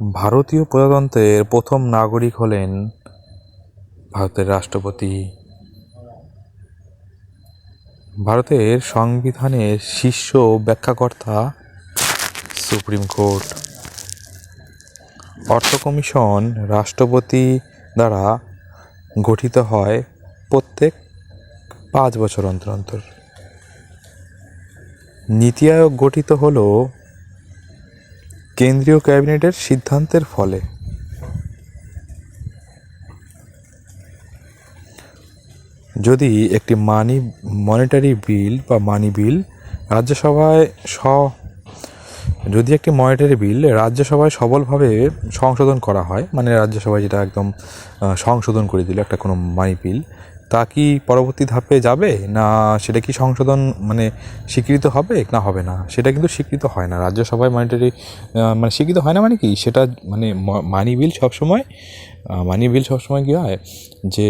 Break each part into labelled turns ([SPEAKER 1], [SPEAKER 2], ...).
[SPEAKER 1] ভারতীয় প্রজাতন্ত্রের প্রথম নাগরিক হলেন ভারতের রাষ্ট্রপতি। ভারতের সংবিধানের শীর্ষ ব্যাখ্যাকর্তা সুপ্রিম কোর্ট। অর্থ কমিশন রাষ্ট্রপতি দ্বারা গঠিত হয় প্রত্যেক পাঁচ বছর অন্তর অন্তর। নীতি আয়োগ গঠিত হলো কেন্দ্রীয় ক্যাবিনেটের সিদ্ধান্তের ফলে। যদি একটি মানি মনিটারি বিল বা মানি বিল রাজ্যসভায় স, যদি একটি মনিটারি বিল রাজ্যসভায় সবলভাবে সংশোধন করা হয় মানে রাজ্যসভায় যেটা একদম সংশোধন করে দিল একটা কোনো মানি বিল তা কি পরবর্তী ধাপে যাবে? না, সেটা কি সংশোধন মানে স্বীকৃত হবে? না হবে না। সেটা কিন্তু স্বীকৃত হয় না। রাজ্যসভায় মনিটারি মানে স্বীকৃত হয় না মানে কি? সেটা মানে মানি বিল সবসময় মানি বিল সবসময় কী হয়? যে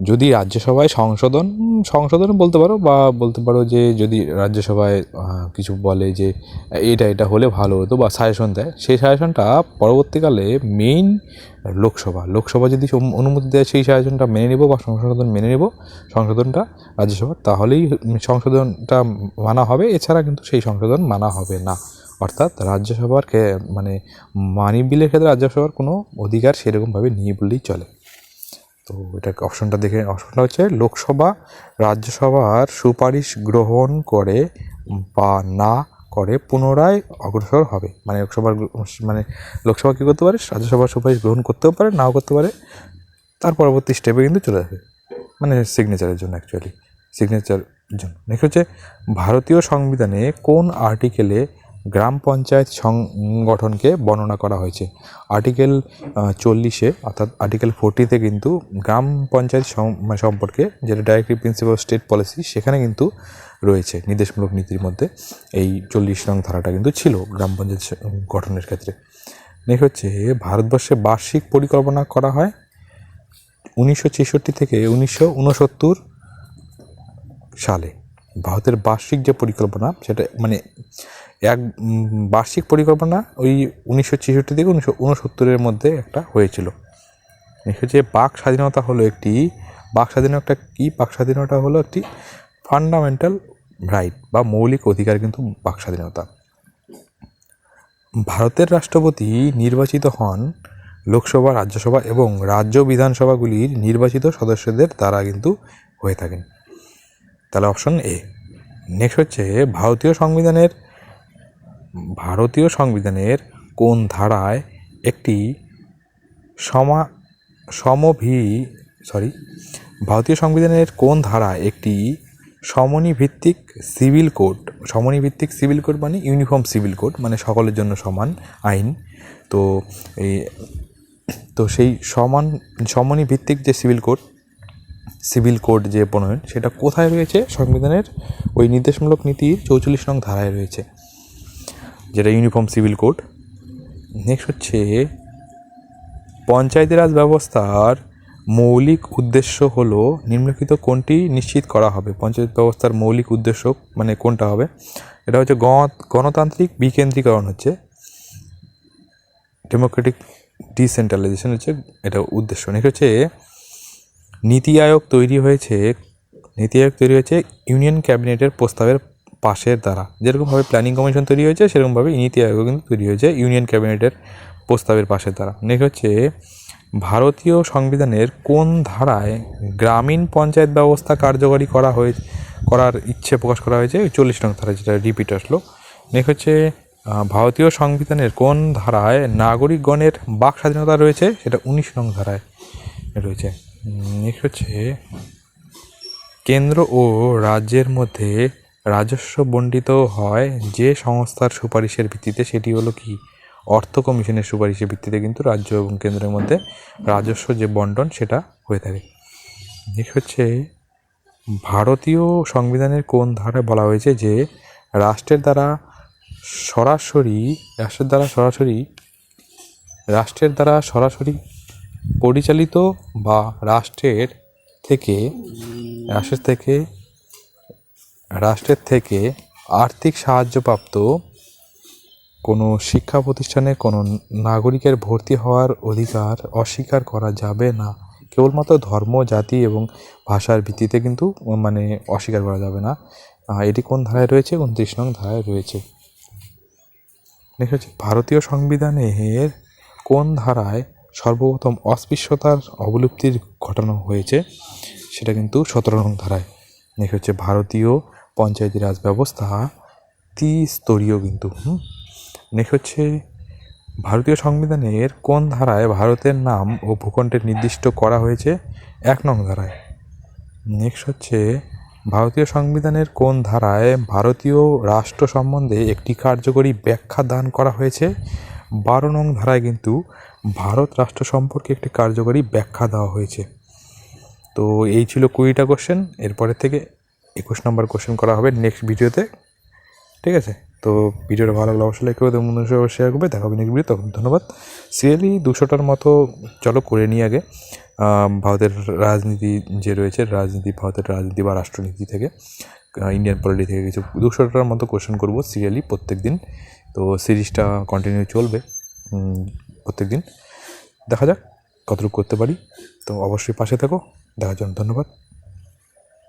[SPEAKER 1] যদি রাজ্যসভায় সংশোধন সংশোধন বলতে পারো বা বলতে পারো যে যদি রাজ্যসভায় কিছু বলে যে এটা এটা হলে ভালো হতো বা সাজেশন দেয়, সেই সাজেশনটা পরবর্তীকালে মেইন লোকসভা লোকসভা যদি অনুমতি দেয় সেই সাজেশনটা মেনে নেব বা সংশোধন মেনে নেব, সংশোধনটা রাজ্যসভার, তাহলেই সংশোধনটা মানা হবে। এছাড়া কিন্তু সেই সংশোধন মানা হবে না। অর্থাৎ রাজ্যসভার মানে মানি বিলের ক্ষেত্রে রাজ্যসভার কোনো অধিকার সেরকমভাবে নেই বললেই চলে। তো এটা অপশনটা দেখে অপশনটা হচ্ছে লোকসভা, রাজ্যসভার সুপারিশ গ্রহণ করে বা না করে পুনরায় অগ্রসর হবে। মানে লোকসভার মানে লোকসভা কী করতে পারে? রাজ্যসভার সুপারিশ গ্রহণ করতেও পারে, নাও করতে পারে। তার পরবর্তী স্টেপে কিন্তু চলে যাবে মানে সিগনেচারের জন্য অ্যাকচুয়ালি সিগনেচার জন্য। নেক্সট হচ্ছে, ভারতীয় সংবিধানে কোন আর্টিকেলে গ্রাম পঞ্চায়েত সংগঠনকে বর্ণনা করা হয়েছে। আর্টিকেল চল্লিশে, অর্থাৎ আর্টিকেল ফোরটিতে কিন্তু গ্রাম পঞ্চায়েত মানে সম্পর্কে যেটা ডাইরেক্টিভ প্রিন্সিপাল স্টেট পলিসি সেখানে কিন্তু রয়েছে নির্দেশমূলক নীতির মধ্যে। এই চল্লিশ নং ধারাটা কিন্তু ছিল গ্রাম পঞ্চায়েত গঠনের ক্ষেত্রে। নেক্সট হচ্ছে, ভারতবর্ষে বার্ষিক পরিকল্পনা করা হয় উনিশশো ছেষট্টি থেকে উনিশশো উনসত্তর সালে। ভারতের বার্ষিক যে পরিকল্পনা, সেটা মানে এক বার্ষিক পরিকল্পনা ওই উনিশশো ছেষট্টি থেকে উনিশশো উনসত্তরের মধ্যে একটা হয়েছিল। হচ্ছে বাক স্বাধীনতা হলো একটি, বাক স্বাধীনতা কি? বাক স্বাধীনতা হলো একটি ফান্ডামেন্টাল রাইট বা মৌলিক অধিকার কিন্তু বাক স্বাধীনতা। ভারতের রাষ্ট্রপতি নির্বাচিত হন লোকসভা, রাজ্যসভা এবং রাজ্য বিধানসভাগুলির নির্বাচিত সদস্যদের দ্বারা কিন্তু হয়ে থাকেন। তাহলে অপশন এ নেক্সট হচ্ছে ভারতীয় সংবিধানের ভারতীয় সংবিধানের কোন ধারায় একটি সমা, সমভি সরি ভারতীয় সংবিধানের কোন ধারায় একটি সমনী ভিত্তিক সিভিল কোড সমনী ভিত্তিক সিভিল কোড মানে ইউনিফর্ম সিভিল কোড মানে সকলের জন্য সমান আইন, তো এই, তো সেই সমান সমনী ভিত্তিক যে সিভিল কোড সিভিল কোড যে প্রণয়ন, সেটা কোথায় রয়েছে? সংবিধানের ওই নির্দেশমূলক নীতির চৌচল্লিশ নং ধারায় রয়েছে। যেটা ইউনিফর্ম সিভিল কোড। নেক্সট হচ্ছে, পঞ্চায়েতি রাজ ব্যবস্থার মৌলিক উদ্দেশ্য হলো নিম্নলিখিত কোনটি নিশ্চিত করা হবে। পঞ্চায়েত ব্যবস্থার মৌলিক উদ্দেশ্য মানে কোনটা হবে? এটা হচ্ছে গণ- গণতান্ত্রিক বিকেন্দ্রীকরণ হচ্ছে। ডেমোক্রেটিক ডিসেন্ট্রালাইজেশন হচ্ছে এটা উদ্দেশ্য। নেক্সট হচ্ছে, নীতি আয়োগ তৈরি হয়েছে নীতি আয়োগ তৈরি হয়েছে ইউনিয়ন ক্যাবিনেটের প্রস্তাবের পাশের দ্বারা। যেরকমভাবে প্ল্যানিং কমিশন তৈরি হয়েছে, সেরকমভাবে নীতি আয়োগ কিন্তু তৈরি হয়েছে ইউনিয়ন ক্যাবিনেটের প্রস্তাবের পাশের দ্বারা। নেক্সট হচ্ছে, ভারতীয় সংবিধানের কোন ধারায় গ্রামীণ পঞ্চায়েত ব্যবস্থা কার্যকরী করা হয়ে, করার ইচ্ছে প্রকাশ করা হয়েছে? চল্লিশ নং ধারা যেটা রিপিট আসলো। নেক্সট হচ্ছে ভারতীয় সংবিধানের কোন ধারায় নাগরিকগণের বাক স্বাধীনতা রয়েছে? সেটা উনিশ নং ধারায় রয়েছে। নেক্সট হচ্ছে, কেন্দ্র ও রাজ্যের মধ্যে রাজস্ব বণ্টিত হয় যে সংস্থার সুপারিশের ভিত্তিতে, সেটি হলো কি? অর্থ কমিশনের সুপারিশের ভিত্তিতে কিন্তু রাজ্য এবং কেন্দ্রের মধ্যে রাজস্ব যে বন্টন সেটা হয়ে থাকে। নেক্সট হচ্ছে, ভারতীয় সংবিধানের কোন ধারায় বলা হয়েছে যে রাষ্ট্রের দ্বারা সরাসরি, রাষ্ট্রের দ্বারা সরাসরি, রাষ্ট্রের দ্বারা সরাসরি পরিচালিত বা রাষ্ট্রের থেকে রাষ্ট্রের থেকে রাষ্ট্রের থেকে আর্থিক সাহায্যপ্রাপ্ত কোনো শিক্ষা প্রতিষ্ঠানে কোনো নাগরিকের ভর্তি হওয়ার অধিকার অস্বীকার করা যাবে না। কেবলমাত্র ধর্ম, জাতি এবং ভাষার ভিত্তিতে কিন্তু মানে অস্বীকার করা যাবে না। এটি কোন ধারায় রয়েছে? উনত্রিশ নং ধারায় রয়েছে। নেক্সট হচ্ছে ভারতীয় সংবিধানের কোন ধারায় সর্বপ্রথম অস্পৃশ্যতার অবলুপ্তির ঘটানো হয়েছে? সেটা কিন্তু সতেরো নং ধারায় নেক্সট হচ্ছে ভারতীয় পঞ্চায়েতি রাজ ব্যবস্থা ত্রিস্তরীয় কিন্তু নেক্সট হচ্ছে, ভারতীয় সংবিধানের কোন ধারায় ভারতের নাম ও ভূখণ্ডের নির্দিষ্ট করা হয়েছে? এক নং ধারায়। নেক্সট হচ্ছে, ভারতীয় সংবিধানের কোন ধারায় ভারতীয় রাষ্ট্র সম্বন্ধে একটি কার্যকরী ব্যাখ্যা দান করা হয়েছে? বারো নং ধারায় কিন্তু ভারত রাষ্ট্র সম্পর্কে একটি কার্যকরী ব্যাখ্যা দেওয়া হয়েছে। তো এই ছিল কুড়িটা কোশ্চেন এরপরের থেকে একুশ নম্বর কোশ্চেন করা হবে নেক্সট ভিডিওতে ঠিক আছে? তো ভিডিওটা ভালো লাগলে অবশ্যই লাইক করে দেবো বন্ধুদের শেয়ার করবে, দেখা হবে নেক্সট ভিডিও তখন ধন্যবাদ। সিরিয়ালি দুশোটার মতো, চলো করে নিই আগে। ভারতের রাজনীতি যে রয়েছে, রাজনীতি, ভারতের রাজনীতি বা রাষ্ট্রনীতি থেকে ইন্ডিয়ান পলিটি থেকে কিছু, দুশোটার মতো কোশ্চেন করব সিরিয়ালি প্রত্যেক দিন তো সিরিজটা কন্টিনিউ চলবে প্রত্যেক দিন দেখা যাক, কতটুকু করতে পারি। তো অবশ্যই পাশে থাকো। দেখার জন্য ধন্যবাদ।